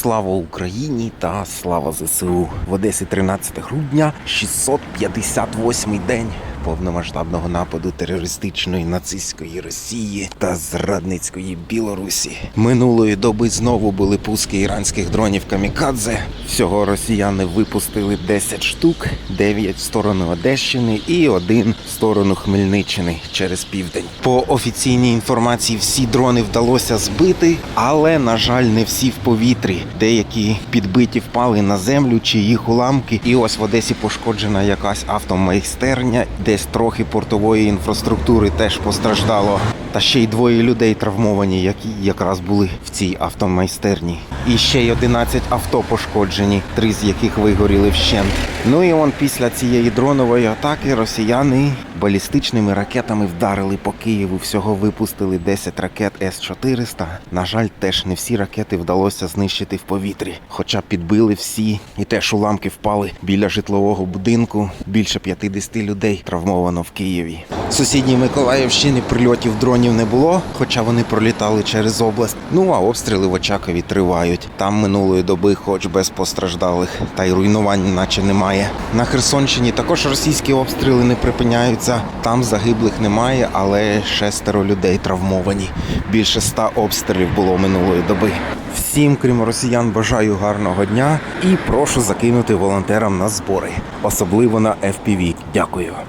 Слава Україні та слава ЗСУ. В Одесі 13 грудня, 658-й день повномасштабного нападу терористичної нацистської Росії та зрадницької Білорусі. Минулої доби знову були пуски іранських дронів камікадзе. Всього росіяни випустили 10 штук, 9 в сторону Одещини і один в сторону Хмельниччини через південь. По офіційній інформації всі дрони вдалося збити, але на жаль, не всі в повітрі. Деякі підбиті впали на землю чи їх уламки. І ось в Одесі пошкоджена якась автомайстерня, десь трохи портової інфраструктури теж постраждало. Та ще й двоє людей травмовані, які якраз були в цій автомайстерні. І ще й 11 авто пошкоджені, три з яких вигоріли вщент. Ну і он після цієї дронової атаки росіяни балістичними ракетами вдарили по Києву. Всього випустили 10 ракет С-400. На жаль, теж не всі ракети вдалося знищити в повітрі, хоча підбили всі, і теж уламки впали біля житлового будинку. Більше 50 людей травмовано в Києві. Сусідній Миколаївщині прильотів дронів не було, хоча вони пролітали через область. Ну а обстріли в Очакові тривають. Там минулої доби, хоч без постраждалих, та й руйнувань, наче немає. На Херсонщині також російські обстріли не припиняються. Там загиблих немає, але шестеро людей травмовані. Більше ста обстрілів було минулої доби. Всім, крім росіян, бажаю гарного дня і прошу закинути волонтерам на збори, особливо на FPV. Дякую.